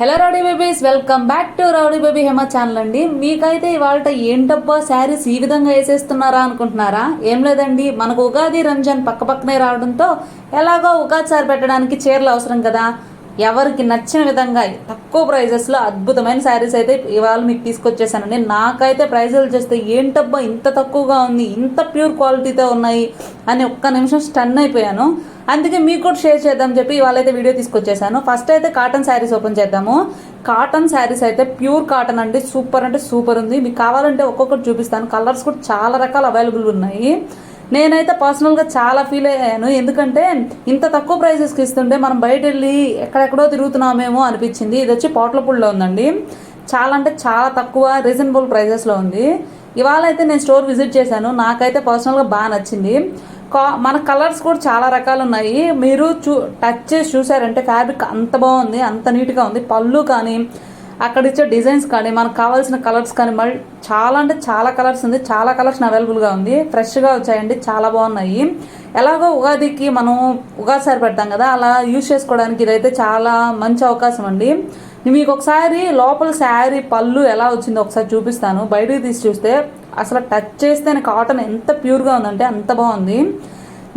Hello rowdy babies welcome back to rowdy baby Hema channel అండి. మీకైతే ఇవాళ ఏంటబ్బా శారీస్ ఈ విధంగా వేసేస్తున్నారా అనుకుంటున్నారా? ఏం లేదండి. మనకు ఉగాది రంజాన్ పక్క పక్కనే రావడంతో ఎలాగో ఉగాది సారి పెట్టడానికి చీరలు అవసరం కదా. ఎవరికి నచ్చిన విధంగా తక్కువ ప్రైజెస్లో అద్భుతమైన శారీస్ అయితే ఇవాళ మీకు తీసుకొచ్చేసానండి. నాకైతే ప్రైజులు చేస్తే ఏంటబ్బా ఇంత తక్కువగా ఉంది ఇంత ప్యూర్ క్వాలిటీతో ఉన్నాయి అని ఒక్క నిమిషం స్టన్ అయిపోయాను. అందుకే మీకు కూడా షేర్ చేద్దాం చెప్పి ఇవాళైతే వీడియో తీసుకొచ్చేసాను. ఫస్ట్ అయితే కాటన్ శారీస్ ఓపెన్ చేద్దాము. కాటన్ శారీస్ అయితే ప్యూర్ కాటన్ అండి. సూపర్ అంటే సూపర్ ఉంది. మీకు కావాలంటే ఒక్కొక్కటి చూపిస్తాను. కలర్స్ కూడా చాలా రకాలు అవైలబుల్ ఉన్నాయి. నేనైతే పర్సనల్గా చాలా ఫీల్ అయ్యాను. ఎందుకంటే ఇంత తక్కువ ప్రైజెస్కి ఇస్తుంటే మనం బయట వెళ్ళి ఎక్కడెక్కడో తిరుగుతున్నామేమో అనిపించింది. ఇది వచ్చి పోట్లపూడిలో ఉందండి. చాలా అంటే చాలా తక్కువ రీజనబుల్ ప్రైజెస్లో ఉంది. ఇవాళ అయితే నేను స్టోర్ విజిట్ చేశాను. నాకైతే పర్సనల్గా బాగా నచ్చింది. కా మన కలర్స్ కూడా చాలా రకాలు ఉన్నాయి మీరు చూ టచ్ చేసి చూసారంటే ఫ్యాబ్రిక్ అంత బాగుంది అంత నీట్గా ఉంది. పళ్ళు కానీ అక్కడ ఇచ్చే డిజైన్స్ కానీ మనకు కావాల్సిన కలర్స్ కానీ మళ్ళీ చాలా అంటే చాలా కలర్స్ ఉంది. చాలా కలర్స్ అవైలబుల్గా ఉంది. ఫ్రెష్గా వచ్చాయండి. చాలా బాగున్నాయి. ఎలాగో ఉగాదికి మనం ఉగాది సారి పెడతాం కదా అలా యూజ్ చేసుకోవడానికి ఇదైతే చాలా మంచి అవకాశం అండి. మీకు ఒకసారి లోపల శారీ పళ్ళు ఎలా వచ్చిందో ఒకసారి చూపిస్తాను. బయటకు తీసి చూస్తే అసలు టచ్ చేస్తేనే కాటన్ ఎంత ప్యూర్గా ఉందంటే అంత బాగుంది.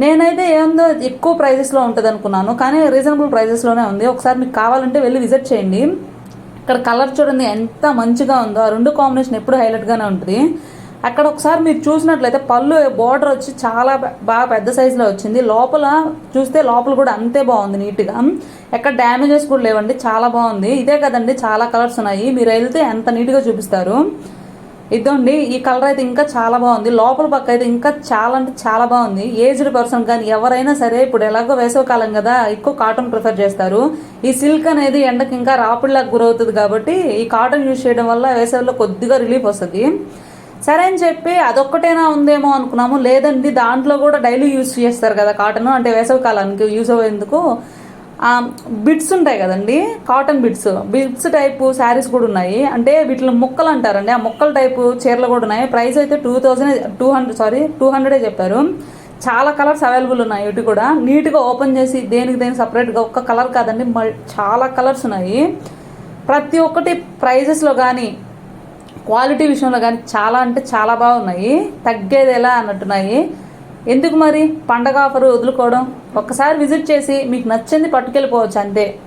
నేనైతే ఏముందో ఎక్కువ ప్రైజెస్లో ఉంటుంది అనుకున్నాను కానీ రీజనబుల్ ప్రైజెస్లోనే ఉంది. ఒకసారి మీకు కావాలంటే వెళ్ళి విజిట్ చేయండి. ఇక్కడ కలర్ చూడండి ఎంత మంచిగా ఉందో ఆ రెండు కాంబినేషన్ ఎప్పుడు హైలైట్గానే ఉంటుంది. అక్కడ ఒకసారి మీరు చూసినట్లయితే పళ్ళు బార్డర్ వచ్చి చాలా బాగా పెద్ద సైజులో వచ్చింది. లోపల చూస్తే లోపల కూడా అంతే బాగుంది నీట్గా ఎక్కడ డ్యామేజెస్ కూడా లేవండి చాలా బాగుంది. ఇదే కదండి చాలా కలర్స్ ఉన్నాయి. మీరు వెళ్తే ఎంత నీట్గా చూపిస్తారు. ఇదండి ఈ కలర్ అయితే ఇంకా చాలా బాగుంది. లోపల పక్క అయితే ఇంకా చాలా అంటే చాలా బాగుంది. ఏజ్డ్ పర్సన్ కానీ ఎవరైనా సరే ఇప్పుడు ఎలాగో వేసవకాలం కదా ఎక్కువ కాటన్ ప్రిఫర్ చేస్తారు. ఈ సిల్క్ అనేది ఎండకి ఇంకా రాపిడిలాగా గురవుతుంది కాబట్టి ఈ కాటన్ యూజ్ చేయడం వల్ల వేసవిలో కొద్దిగా రిలీఫ్ వస్తుంది. సరే అని చెప్పి అదొక్కటేనా ఉందేమో అనుకున్నాము. లేదండి దాంట్లో కూడా డైలీ యూజ్ చేస్తారు కదా కాటన్ అంటే వేసవి కాలానికి యూజ్ అయ్యేందుకు బిట్స్ ఉంటాయి కదండి cotton bits bits type saris కూడా ఉన్నాయి. అంటే వీటిలో ముక్కలు అంటారండి. ఆ ముక్కల టైపు చీరలు కూడా ఉన్నాయి. ప్రైస్ అయితే two thousand two hundred sorry two హండ్రెడే చెప్పారు. చాలా కలర్స్ అవైలబుల్ ఉన్నాయి ఇటు కూడా. నీట్గా ఓపెన్ చేసి దేనికి దేనికి సపరేట్గా ఒక్క కలర్ కాదండి. చాలా కలర్స్ ఉన్నాయి. ప్రతి ఒక్కటి ప్రైజెస్లో కానీ క్వాలిటీ విషయంలో కానీ చాలా అంటే చాలా బాగున్నాయి. తగ్గేది ఎలా అన్నట్టున్నాయి. ఎందుకు మరి? పండగ ఆఫర్ వదులుకోవడం? ఒక్కసారి విజిట్ చేసి మీకు నచ్చింది పట్టుకెళ్ళిపోవచ్చు అంతే.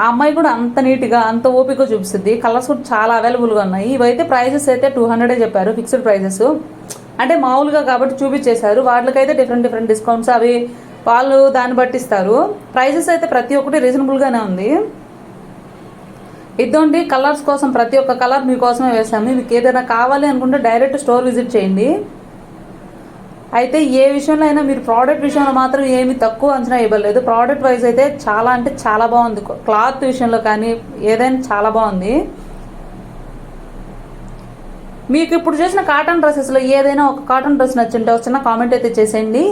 ఆ అమ్మాయి కూడా అంత నీట్గా అంత ఓపిక చూపిస్తుంది. కలర్స్ కూడా చాలా అవైలబుల్గా ఉన్నాయి. ఇవైతే ప్రైజెస్ అయితే టూ హండ్రెడే చెప్పారు ఫిక్స్డ్ ప్రైజెస్ అంటే మామూలుగా కాబట్టి చూపించేశారు. వాటికైతే డిఫరెంట్ డిఫరెంట్ డిస్కౌంట్స్ అవి వాళ్ళు దాన్ని బట్టి ఇస్తారు ప్రైజెస్ అయితే ప్రతి ఒక్కటి రీజనబుల్గానే ఉంది. ఇదండి కలర్స్ కోసం ప్రతి ఒక్క కలర్ మీకోసమే వేసాము మీకు ఏదైనా కావాలి అనుకుంటే డైరెక్ట్ స్టోర్ విజిట్ చేయండి. అయితే ఏ విషయంలో అయినా మీరు ప్రోడక్ట్ విషయంలో మాత్రం ఏమి తక్కువ అంచనా ఇవ్వలేదు. ప్రోడక్ట్ వైజ్ అయితే చాలా అంటే చాలా బాగుంది. క్లాత్ విషయంలో కానీ ఏదైనా చాలా బాగుంది. మీకు ఇప్పుడు చూసిన కాటన్ డ్రెస్సెస్లో ఏదైనా ఒక కాటన్ డ్రెస్ నచ్చింటే వచ్చిన కామెంట్ అయితే చేసేయండి.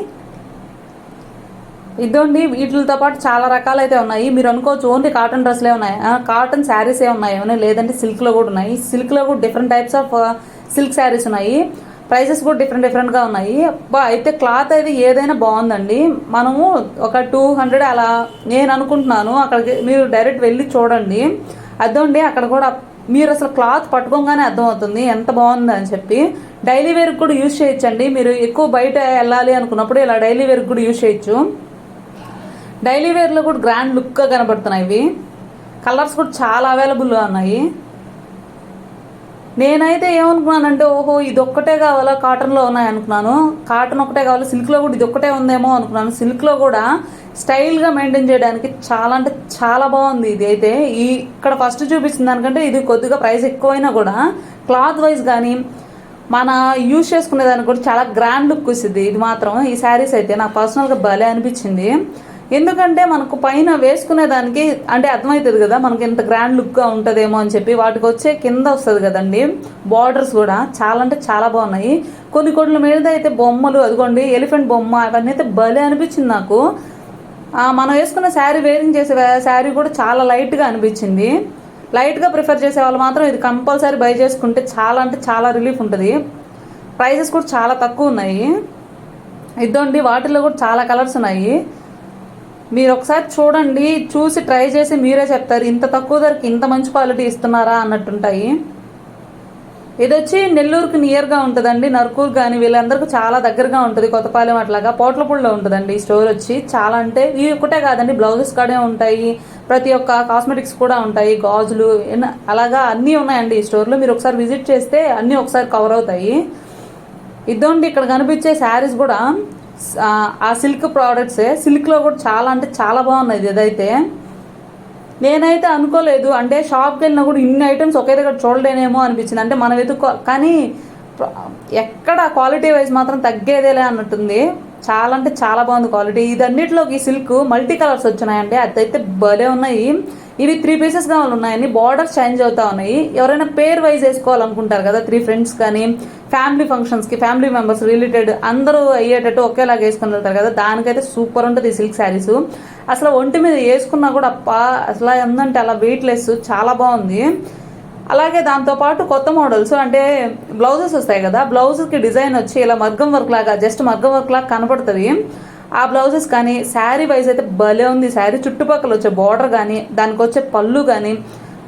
ఇదండి వీటితో పాటు చాలా రకాలైతే ఉన్నాయి. మీరు అనుకోవచ్చు ఓన్లీ కాటన్ డ్రెస్లే ఉన్నాయి. కాటన్ శారీసే ఉన్నాయి. ఏమైనా లేదంటే సిల్క్లో కూడా ఉన్నాయి. సిల్క్లో కూడా different types of silk saris ఉన్నాయి. ప్రైసెస్ కూడా డిఫరెంట్ డిఫరెంట్గా ఉన్నాయి. అయితే క్లాత్ అయితే ఏదైనా బాగుందండి. మనము ఒక టూ హండ్రెడ్ అలా నేను అనుకుంటున్నాను. అక్కడికి మీరు డైరెక్ట్ వెళ్ళి చూడండి. అర్థండి అక్కడ కూడా మీరు అసలు క్లాత్ పట్టుకోగానే అర్థమవుతుంది ఎంత బాగుంది అని చెప్పి. డైలీ వేర్కి కూడా యూజ్ చేయొచ్చండి. మీరు ఎక్కువ బయట వెళ్ళాలి అనుకున్నప్పుడు ఇలా డైలీ వేర్కి కూడా యూజ్ చేయొచ్చు. డైలీ వేర్లో కూడా గ్రాండ్ లుక్గా కనబడుతున్నాయి ఇవి. కలర్స్ కూడా చాలా అవైలబుల్గా ఉన్నాయి. నేనైతే ఏమనుకున్నానంటే ఓహో ఇది ఒక్కటే కావాలా కాటన్లో ఉన్నాయి అనుకున్నాను. కాటన్ ఒకటే కావాలి సిల్క్లో కూడా ఇది ఒక్కటే ఉందేమో అనుకున్నాను. సిల్క్లో కూడా స్టైల్గా మెయింటైన్ చేయడానికి చాలా అంటే చాలా బాగుంది ఇది అయితే ఈ ఇక్కడ ఫస్ట్ చూపించిన దానికంటే ఇది కొద్దిగా ప్రైస్ ఎక్కువైనా కూడా క్లాత్ వైజ్ కానీ మన యూజ్ చేసుకునే దానికి కూడా చాలా గ్రాండ్ లుక్ వస్తుంది ఇది మాత్రం ఈ శారీస్ అయితే నాకు పర్సనల్గా భలే అనిపించింది. ఎందుకంటే మనకు పైన వేసుకునే దానికి అంటే అర్థమవుతుంది కదా మనకి ఇంత గ్రాండ్ లుక్గా ఉంటుందేమో అని చెప్పి వాటికి వచ్చే కింద వస్తుంది కదండి. బార్డర్స్ కూడా చాలా అంటే చాలా బాగున్నాయి. కొన్ని కొట్ల మీద అయితే బొమ్మలు అదిగోండి ఎలిఫెంట్ బొమ్మ అవన్నీ అయితే భలే అనిపించింది నాకు. మనం వేసుకున్న శారీ వేరింగ్ చేసే శారీ కూడా చాలా లైట్గా అనిపించింది. లైట్గా ప్రిఫర్ చేసే వాళ్ళు మాత్రం ఇది కంపల్సరీ బై చేసుకుంటే చాలా అంటే చాలా రిలీఫ్ ఉంటుంది. ప్రైజెస్ కూడా చాలా తక్కువ ఉన్నాయి. ఇదండి వాటిల్లో కూడా చాలా కలర్స్ ఉన్నాయి. మీరు ఒకసారి చూడండి చూసి ట్రై చేసి మీరే చెప్తారు ఇంత తక్కువ ధరకి ఇంత మంచి క్వాలిటీ ఇస్తున్నారా అన్నట్టుంటాయి. ఇది వచ్చి నెల్లూరుకి నియర్గా ఉంటుందండి నర్కూరు కానీ వీళ్ళందరికీ చాలా దగ్గరగా ఉంటుంది కొత్తపాలెం అట్లాగా పోట్లపూడిలో ఉంటుందండి ఈ స్టోర్ వచ్చి. చాలా అంటే ఇవి ఒకటే కాదండి బ్లౌజెస్ కాడే ఉంటాయి ప్రతి ఒక్క కాస్మెటిక్స్ కూడా ఉంటాయి గాజులు అలాగా అన్నీ ఉన్నాయండి ఈ స్టోర్లో మీరు ఒకసారి విజిట్ చేస్తే అన్నీ ఒకసారి కవర్ అవుతాయి. ఇదోండి ఇక్కడ కనిపించే శారీస్ కూడా. ఆ, సిల్క్ ప్రోడక్ట్సే సిల్క్లో కూడా చాలా అంటే చాలా బాగున్నాయి ఇదైతే. నేనైతే అనుకోలేదు అంటే షాప్కి వెళ్ళినా కూడా ఇన్ని ఐటమ్స్ ఒకే దగ్గర చూడలేనేమో అనిపించింది. అంటే మనం ఎదుర్కో కానీ ఎక్కడ క్వాలిటీ వైజ్ మాత్రం తగ్గేదేలే అన్నట్టుంది. చాలా అంటే చాలా బాగుంది క్వాలిటీ ఇదన్నిటిలోకి సిల్క్ మల్టీ కలర్స్ వచ్చినాయండి. అదైతే భలే ఉన్నాయి. ఇవి త్రీ పీసెస్ కావాలి ఉన్నాయండి. బార్డర్స్ చేంజ్ అవుతా ఉన్నాయి. ఎవరైనా పేర్ వైజ్ వేసుకోవాలనుకుంటారు కదా త్రీ ఫ్రెండ్స్ కానీ ఫ్యామిలీ ఫంక్షన్స్కి ఫ్యామిలీ మెంబర్స్ రిలేటెడ్ అందరూ అయ్యేటట్టు ఒకేలాగా వేసుకుని వెళ్తారు కదా దానికైతే సూపర్ ఉంటుంది ఈ సిల్క్ శారీస్ అసలు ఒంటి మీద వేసుకున్నా కూడా అప్ప అసలు ఎందంటే అలా వెయిట్లెస్ చాలా బాగుంది. అలాగే దాంతోపాటు కొత్త మోడల్స్ అంటే బ్లౌజెస్ వస్తాయి కదా బ్లౌజ్కి డిజైన్ వచ్చి ఇలా మగ్గం వర్క్ లాగా జస్ట్ మగ్గం వర్క్ లాగా కనపడుతుంది. ఆ బ్లౌజెస్ కానీ శారీ వైజ్ అయితే భలే ఉంది. శారీ చుట్టుపక్కల వచ్చే బార్డర్ కానీ దానికి వచ్చే పళ్ళు కానీ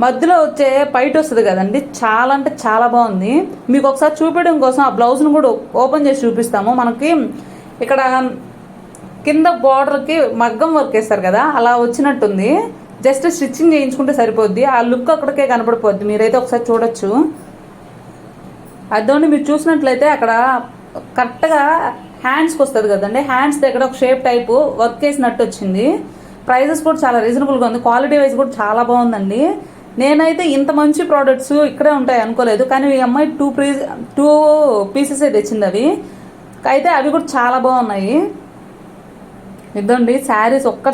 మధ్యలో వచ్చే పైట్ వస్తుంది కదండి. చాలా అంటే చాలా బాగుంది. మీకు ఒకసారి చూపించడం కోసం ఆ బ్లౌజ్ను కూడా ఓపెన్ చేసి చూపిస్తాము. మనకి ఇక్కడ కింద బార్డర్కి మగ్గం వర్క్ వేస్తారు కదా అలా వచ్చినట్టుంది. జస్ట్ స్టిచ్చింగ్ చేయించుకుంటే సరిపోద్ది. ఆ లుక్ అక్కడికే కనపడిపోద్ది. మీరైతే ఒకసారి చూడొచ్చు. అదోని మీరు చూసినట్లయితే అక్కడ కరెక్ట్గా హ్యాండ్స్కి వస్తుంది కదండి. హ్యాండ్స్ దగ్గర ఒక షేప్ టైపు వర్క్ వేసినట్టు వచ్చింది. ప్రైజెస్ కూడా చాలా రీజనబుల్గా ఉంది. క్వాలిటీ వైజ్ కూడా చాలా బాగుందండి. నేనైతే ఇంత మంచి ప్రోడక్ట్స్ ఇక్కడే ఉంటాయి అనుకోలేదు. కానీ ఈ అమ్మాయి టూ ప్రీ టూ పీసెస్ తెచ్చింది అవి. అయితే అవి కూడా చాలా బాగున్నాయి. ఇదండి శారీస్ ఒక్క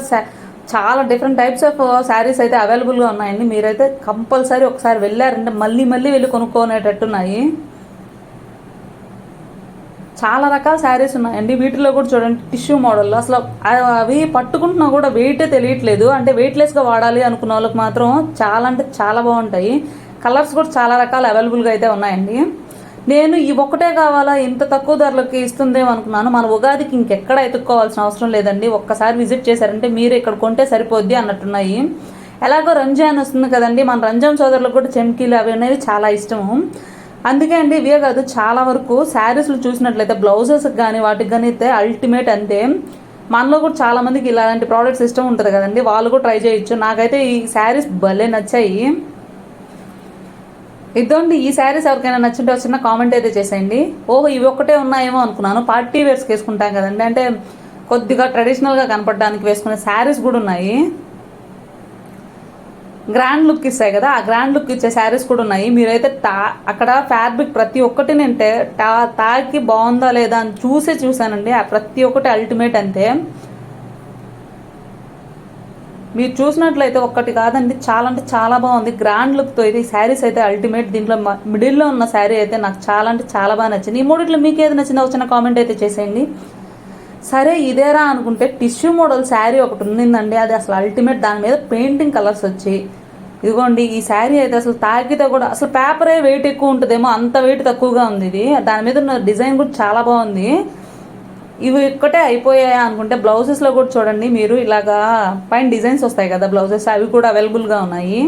చాలా డిఫరెంట్ టైప్స్ ఆఫ్ శారీస్ అయితే అవైలబుల్గా ఉన్నాయండి. మీరైతే కంపల్సరీ ఒకసారి వెళ్ళారంటే మళ్ళీ మళ్ళీ వెళ్ళి కొనుక్కునేటట్టున్నాయి. చాలా రకాల శారీస్ ఉన్నాయండి. వీటిలో కూడా చూడండి టిష్యూ మోడల్ అసలు అవి పట్టుకుంటున్నా కూడా వెయిటే తెలియట్లేదు. అంటే వెయిట్లెస్గా వాడాలి అనుకున్న వాళ్ళకి మాత్రం చాలా అంటే చాలా బాగుంటాయి. కలర్స్ కూడా చాలా రకాలు అవైలబుల్గా అయితే ఉన్నాయండి. నేను ఈ ఒక్కటే కావాలా? ఇంత తక్కువ ధరలకి ఇస్తుందేమో అనుకున్నాను. మన ఉగాదికి ఇంకెక్కడ ఎత్తుక్కోవాల్సిన అవసరం లేదండి. ఒక్కసారి విజిట్ చేశారంటే మీరు ఇక్కడ కొంటే సరిపోద్ది అన్నట్టున్నాయి. ఎలాగో రంజాన్ వస్తుంది కదండి. మన రంజాన్ సోదరులకు కూడా చెమ్కీలు అవి అనేవి చాలా ఇష్టము. అందుకే అండి ఇవే కాదు చాలా వరకు శారీస్లు చూసినట్లయితే బ్లౌజెస్ కానీ వాటికి కానీ అయితే అల్టిమేట్ అంతే మనలో కూడా చాలా మందికి ఇలాంటి ప్రోడక్ట్స్ ఇష్టం ఉంటుంది కదండి. వాళ్ళు కూడా ట్రై చేయొచ్చు. నాకైతే ఈ శారీస్ భలే నచ్చాయి. ఇదండి ఈ శారీస్ ఎవరికైనా నచ్చుంటే చిన్న కామెంట్ అయితే చేసేయండి. ఓహో ఇవి ఒక్కటే ఉన్నాయేమో అనుకున్నాను. పార్టీ వేర్స్కి వేసుకుంటాం కదండి. అంటే కొద్దిగా ట్రెడిషనల్గా కనపడడానికి వేసుకునే శారీస్ కూడా ఉన్నాయి. గ్రాండ్ లుక్ ఇస్తాయి కదా ఆ గ్రాండ్ లుక్ ఇచ్చే శారీస్ కూడా ఉన్నాయి. మీరైతే తా అక్కడ ఫ్యాబ్రిక్ ప్రతి ఒక్కటి నేను టా తాకి బాగుందా లేదా అని చూసే చూసానండి ఆ ప్రతి ఒక్కటి అల్టిమేట్ అంతే. మీరు చూసినట్లయితే ఒక్కటి కాదండి చాలా అంటే చాలా బాగుంది. గ్రాండ్ లుక్తో అయితే ఈ శారీస్ అయితే అల్టిమేట్ దీంట్లో మిడిల్లో ఉన్న శారీ అయితే నాకు చాలా అంటే చాలా బాగా నచ్చింది. ఈ మూడిట్లో మీకు ఏది నచ్చిందో వచ్చిన కామెంట్ అయితే చేసేయండి. సరే ఇదేరా అనుకుంటే టిష్యూ మోడల్ శారీ ఒకటి ఉండిందండి. అది అసలు అల్టిమేట్ దాని మీద పెయింటింగ్ కలర్స్ వచ్చి. ఇదిగోండి ఈ శారీ అయితే అసలు తాకితే కూడా అసలు పేపరే వెయిట్ ఎక్కువ ఉంటుందేమో అంత వెయిట్ తక్కువగా ఉంది ఇది. దాని మీద ఉన్న డిజైన్ కూడా చాలా బాగుంది. ఇవి ఒక్కటే అయిపోయాయా అనుకుంటే బ్లౌజెస్లో కూడా చూడండి మీరు ఇలాగా పైన డిజైన్స్ వస్తాయి కదా బ్లౌజెస్ అవి కూడా అవైలబుల్గా ఉన్నాయి.